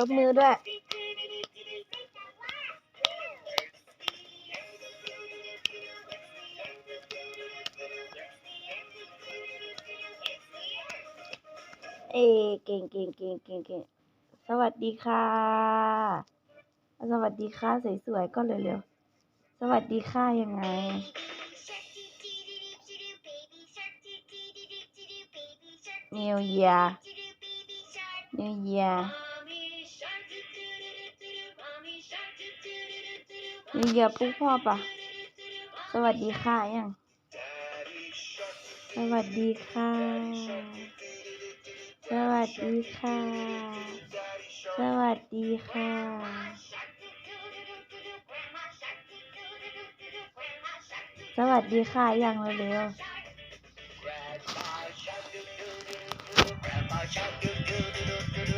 ตบมือด้วย เอเก่งเก่งเก่งเก่งเก่งสวัสดีค่ะ สวัสดีค่ะสวยๆก็เร็วๆ สวัสดีค่ะยังไงเมียยะเมียยะ New Year New Year New Year ปุ๊กพ่อปะสวัสดีค่ะยังสวัสดีค่ะ สวัสดีค่ะ สวัสดีค่ะ สวัสดีค่ะยังเร็วๆ